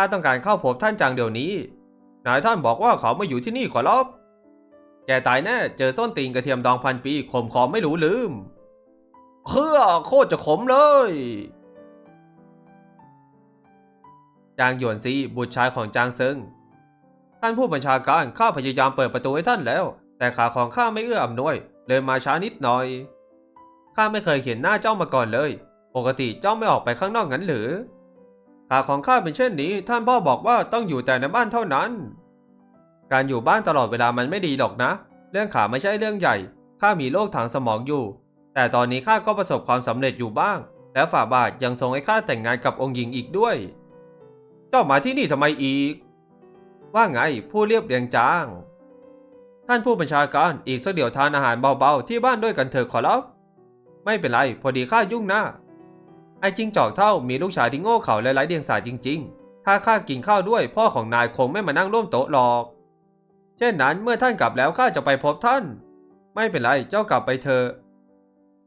ข้าต้องการเข้าพบท่านจางเดี๋ยวนี้ นายท่านบอกว่าเขามาอยู่ที่นี่ขอรับ แกตายแน่ เจอส้นตีนกระเทียมดองพันปีขมคอไม่รู้ลืมเฮือโคตรจะขมเลยจางหยวนซีบุตรชายของจางเซิง ท่านผู้บัญชาการข้าพยายามเปิดประตูให้ท่านแล้ว แต่ขาของข้าไม่เอื้ออำนวย เลยมาช้านิดหน่อยข้าไม่เคยเห็นหน้าเจ้ามาก่อนเลย ปกติเจ้าไม่ออกไปข้างนอกงั้นหรือ ขาของข้าเป็นเช่นนี้ ท่านพ่อบอกว่าต้องอยู่แต่ในบ้านเท่านั้น การอยู่บ้านตลอดเวลามันไม่ดีหรอกนะ เรื่องขาไม่ใช่เรื่องใหญ่ ข้ามีโรคทางสมองอยู่ แต่ตอนนี้ข้าก็ประสบความสำเร็จอยู่บ้าง และฝ่าบาทยังทรงให้ข้าแต่งงานกับองค์หญิงอีกด้วย เจ้ามาที่นี่ทำไมอีก ว่าไงผู้เรียบเรียงจาง ท่านผู้บัญชาการอีกสักเดี๋ยวทานอาหารเบาๆที่บ้านด้วยกันเถอะขอรับ ไม่เป็นไร พอดีข้ายุ่งนะ ไอ้จิงจอกเท่ามีลูกชายที่โง่เขลาและไร้เดียงสาจริง ๆ ถ้าข้ากินข้าวด้วยพ่อของนายคงไม่มานั่งร่วมโต๊ะหรอก เช่นนั้นเมื่อท่านกลับแล้วข้าจะไปพบท่าน ไม่เป็นไรเจ้ากลับไปเถอะ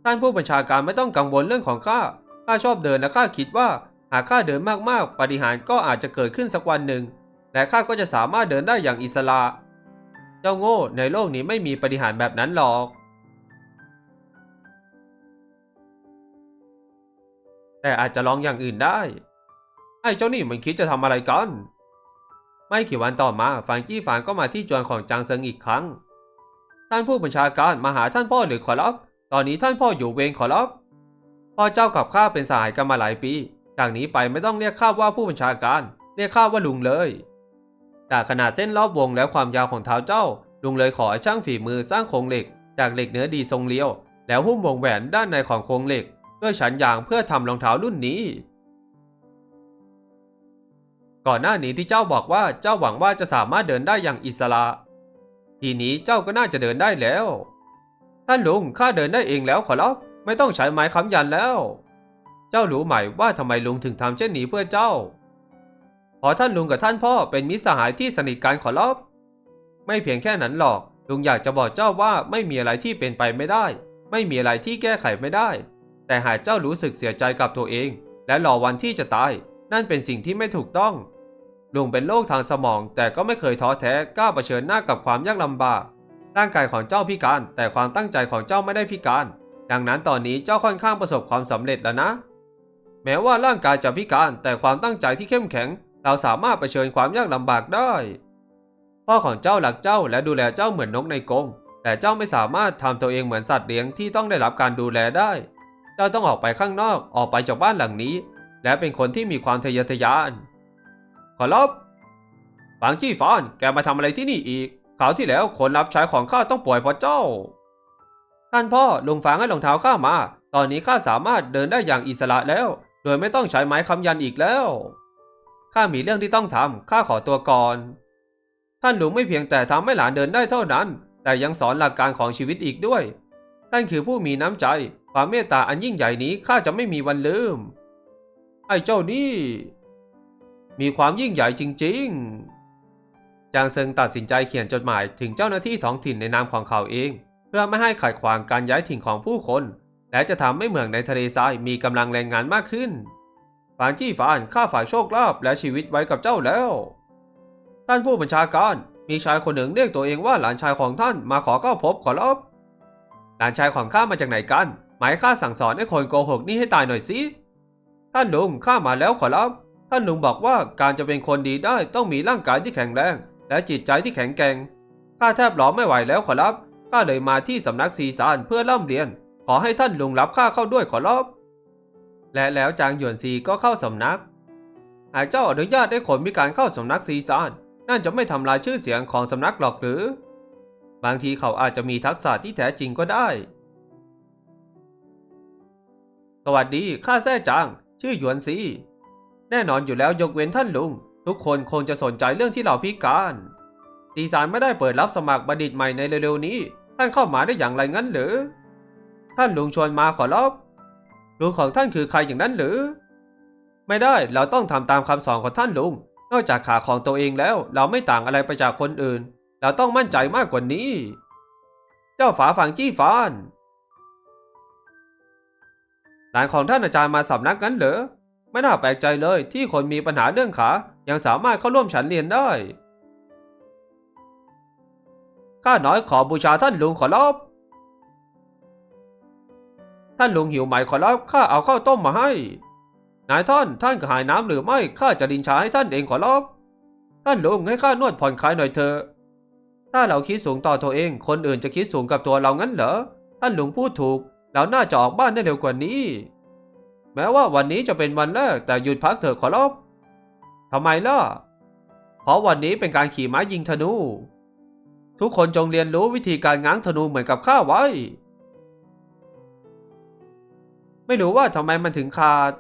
ท่านผู้บัญชาการไม่ต้องกังวลเรื่องของข้า ข้าชอบเดินและข้าคิดว่าหากข้าเดินมากๆ ปฏิหารก็อาจจะเกิดขึ้นสักวันหนึ่ง และข้าก็จะสามารถเดินได้อย่างอิสระ เจ้าโง่ในโลกนี้ไม่มีปฏิหารแบบนั้นหรอก แต่อาจจะลองอย่างอื่นได้ ไอ้เจ้านี่มันคิดจะทำอะไรกัน ไม่กี่วันต่อมาฝางจี้ฝานก็มาที่จวนของจางเซิงอีกครั้ง ท่านผู้บัญชาการมาหาท่านพ่อหรือขอรับ ตอนนี้ท่านพ่ออยู่เวรขอรับ พ่อเจ้ากับข้าเป็นสหายกันมาหลายปี จากนี้ไปไม่ต้องเรียกข้าว่าผู้บัญชาการ เรียกข้าว่าลุงเลย แต่ขนาดเส้นรอบวงและความยาวของเท้าเจ้า ลุงเลยขอให้ช่างฝีมือสร้างโครงเหล็ก จากเหล็กเนื้อดีทรงเลี้ยว แล้วหุ้มวงแหวนด้านในของโครงเหล็ก ด้วยฉันยางเพื่อทำรองเท้ารุ่นนี้ ก่อนหน้านี้ที่เจ้าบอกว่าเจ้าหวังว่าจะสามารถเดินได้อย่างอิสระ ทีนี้เจ้าก็น่าจะเดินได้แล้ว ท่านลุงข้าเดินได้เองแล้วขอรับไม่ต้องใช้ไม้ค้ำยันแล้ว เจ้ารู้ไหมว่าทำไมลุงถึงทำเช่นนี้เพื่อเจ้าเพราะท่านลุงกับท่านพ่อเป็นมิตรสหายที่สนิทกันขอรับไม่เพียงแค่นั้นหรอก ลุงอยากจะบอกเจ้าว่าไม่มีอะไรที่เป็นไปไม่ได้ ไม่มีอะไรที่แก้ไขไม่ได้ แต่หากเจ้ารู้สึกเสียใจกับตัวเอง และรอวันที่จะตาย นั่นเป็นสิ่งที่ไม่ถูกต้อง ลุงเป็นโรคทางสมอง แต่ก็ไม่เคยท้อแท้กล้าเผชิญหน้ากับความยากลำบาก ร่างกายของเจ้าพิการ แต่ความตั้งใจของเจ้าไม่ได้พิการ ดังนั้นตอนนี้เจ้าค่อนข้างประสบความสำเร็จแล้วนะ แม้ว่าร่างกายจะพิการแต่ความตั้งใจที่เข้มแข็ง เราสามารถเผชิญความยากลำบากได้พ่อของเจ้าหลักเจ้าและดูแลเจ้าเหมือนนกในกรงแต่เจ้าไม่สามารถทำตัวเองเหมือนสัตว์เลี้ยงที่ต้องได้รับการดูแลได้ จ้าต้องออกไปข้างนอกออกไปจากบ้านหลังนี้ และเป็นคนที่มีความทะเยอทะยาน ขอรับฝังจี้ฟานแกมาทำอะไรที่นี่อีกคราวที่แล้วคนรับใช้ของข้าต้องป่วยเพราะเจ้า ท่านพ่อลุงฝางให้รองเท้าข้ามา ตอนนี้ข้าสามารถเดินได้อย่างอิสระแล้ว โดยไม่ต้องใช้ไม้ค้ำยันอีกแล้วข้ามีเรื่องที่ต้องทำข้าขอตัวก่อน ท่านลุงไม่เพียงแต่ทำให้หลานเดินได้เท่านั้น แต่ยังสอนหลักการของชีวิตอีกด้วยท่านคือผู้มีน้ำใจ ความเมตตาอันยิ่งใหญ่นี้ข้าจะไม่มีวันลืม ไอ้เจ้านี่ มีความยิ่งใหญ่จริงๆ จางเซิงตัดสินใจเขียนจดหมายถึงเจ้าหน้าที่ท้องถิ่นในนามของเขาเอง เพื่อไม่ให้ขัดขวางการย้ายถิ่นของผู้คน และจะทำให้เมืองในทะเลทรายมีกำลังแรงงานมากขึ้นฝานจี้ฝานข้าฝ่ายโชคลาภและชีวิตไว้กับเจ้าแล้ว ท่านผู้บัญชาการมีชายคนหนึ่งเรียกตัวเองว่าหลานชายของท่านมาขอเข้าพบขอรับหลานชายของข้ามาจากไหนกัน หมายข้าสั่งสอนให้คนโกหกนี่ให้ตายหน่อยสิ ท่านลุงข้ามาแล้วขอรับ ท่านลุงบอกว่าการจะเป็นคนดีได้ต้องมีร่างกายที่แข็งแรง และจิตใจที่แข็งแกร่ง ข้าแทบหลอมไม่ไหวแล้วขอรับข้าเลยมาที่สำนักซีซานเพื่อร่ำเรียน ขอให้ท่านลุงรับข้าเข้าด้วยขอรับ และแล้วจางหยวนซีก็เข้าสำนัก หากเจ้าอนุญาตให้คนพิการเข้าสำนักซีซานนั่นจะไม่ทำลายชื่อเสียงของสำนักหรอกหรือ บางทีเขาอาจจะมีทักษะที่แท้จริงก็ได้ สวัสดี ข้าแท้จาง ชื่อหยวนซี แน่นอนอยู่แล้วยกเว้นท่านลุง ทุกคนคงจะสนใจเรื่องที่เราพิการตีสารไม่ได้เปิดรับสมัครบัณฑิตใหม่ในเร็วๆนี้ ท่านเข้ามาได้อย่างไรงั้นหรือ ท่านลุงชวนมาขอรับลุงของท่านคือใครอย่างนั้นหรือ ไม่ได้ เราต้องทำตามคำสอนของท่านลุง นอกจากขาของตัวเองแล้ว เราไม่ต่างอะไรไปจากคนอื่น เราต้องมั่นใจมากกว่านี้ เจ้าฝาฝังจี้ฟาน หลานของท่านอาจารย์มาสำนักงั้นเหรอ ไม่น่าแปลกใจเลยที่คนมีปัญหาเรื่องขา ยังสามารถเข้าร่วมฉันเรียนได้ ข้าน้อยขอบูชาท่านลุงขอรับ ท่านลุงหิวไหมขอรับข้าเอาข้าวต้มมาให้ นายท่านท่านกระหายน้ำหรือไม่ข้าจะดินชาให้ท่านเองขอรับ ท่านลุงให้ข้านวดผ่อนคลายหน่อยเถอะ ถ้าเราคิดสูงต่อตัวเอง คนอื่นจะคิดสูงกับตัวเรางั้นเหรอ ท่านลุงพูดถูก เราน่าจะออกบ้านได้เร็วกว่านี้ แม้ว่าวันนี้จะเป็นวันแรกแต่หยุดพักเถอะขอรับทำไมล่ะ เพราะวันนี้เป็นการขี่ม้ายิงธนู ทุกคนจงเรียนรู้วิธีการง้างธนูเหมือนกับข้าไว้ ไม่รู้ว่าทำไมมันถึงขาด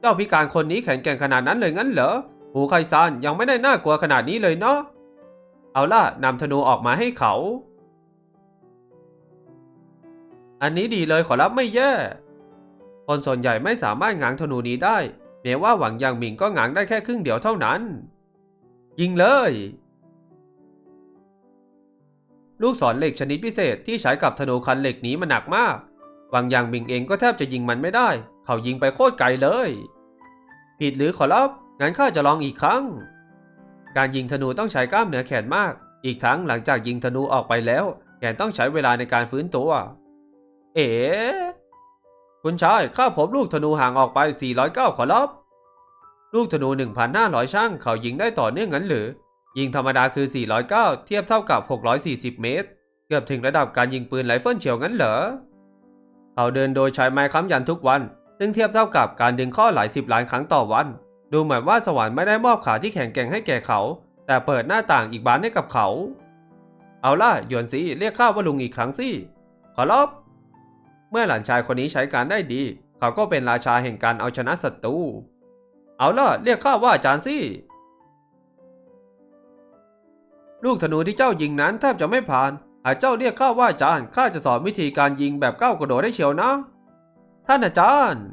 เจ้าพิการคนนี้แข็งแกร่งขนาดนั้นเลยงั้นเหรอ หูไคซานยังไม่ได้น่ากลัวขนาดนี้เลยเนาะ เอาล่ะนำธนูออกมาให้เขา อันนี้ดีเลยขอรับไม่แย่ คนส่วนใหญ่ไม่สามารถง้างธนูนี้ได้แม้ว่าหวังยางหมิงก็ง้างได้แค่ครึ่งเดียวเท่านั้น ยิงเลย ลูกศรเหล็กชนิดพิเศษที่ใช้กับธนูคันเหล็กนี้มันหนักมาก หวังยางหมิงเองก็แทบจะยิงมันไม่ได้ เขายิงไปโคตรไกลเลย ผิดหรือขอรับงั้นข้าจะลองอีกครั้ง การยิงธนูต้องใช้กล้ามเนื้อแขนมาก อีกทั้งหลังจากยิงธนูออกไปแล้ว แขนต้องใช้เวลาในการฟื้นตัว เอ๋คุณชายข้าพบลูกธนูห่างออกไป 409 ขอรับ ลูกธนู 1,500 ช่าง เขายิงได้ต่อเนื่องงั้นหรือ ยิงธรรมดาคือ 409 เทียบเท่ากับ 640 เมตร เกือบถึงระดับการยิงปืนไรเฟิลเฉียวงั้นเหรอ เขาเดินโดยใช้ไม้ค้ำยันทุกวัน ซึ่งเทียบเท่ากับการดึงข้อหลายสิบล้านครั้งต่อวัน ดูเหมือนว่าสวรรค์ไม่ได้มอบขาที่แข็งแกร่งให้แก่เขา แต่เปิดหน้าต่างอีกบานให้กับเขา เอาล่ะ หยวนซีเรียกข้าว่าลุงอีกครั้งสิขอรับ เมื่อหลานชายคนนี้ใช้การได้ดี เขาก็เป็นราชาแห่งการเอาชนะศัตรู เอาล่ะ เรียกข้าว่าจานสิลูกธนูที่เจ้ายิงนั้นแทบจะไม่ผ่าน หากเจ้าเรียกข้าว่าจานข้าจะสอนวิธีการยิงแบบก้าวกระโดดได้เชียวนะ ท่านอาจารย์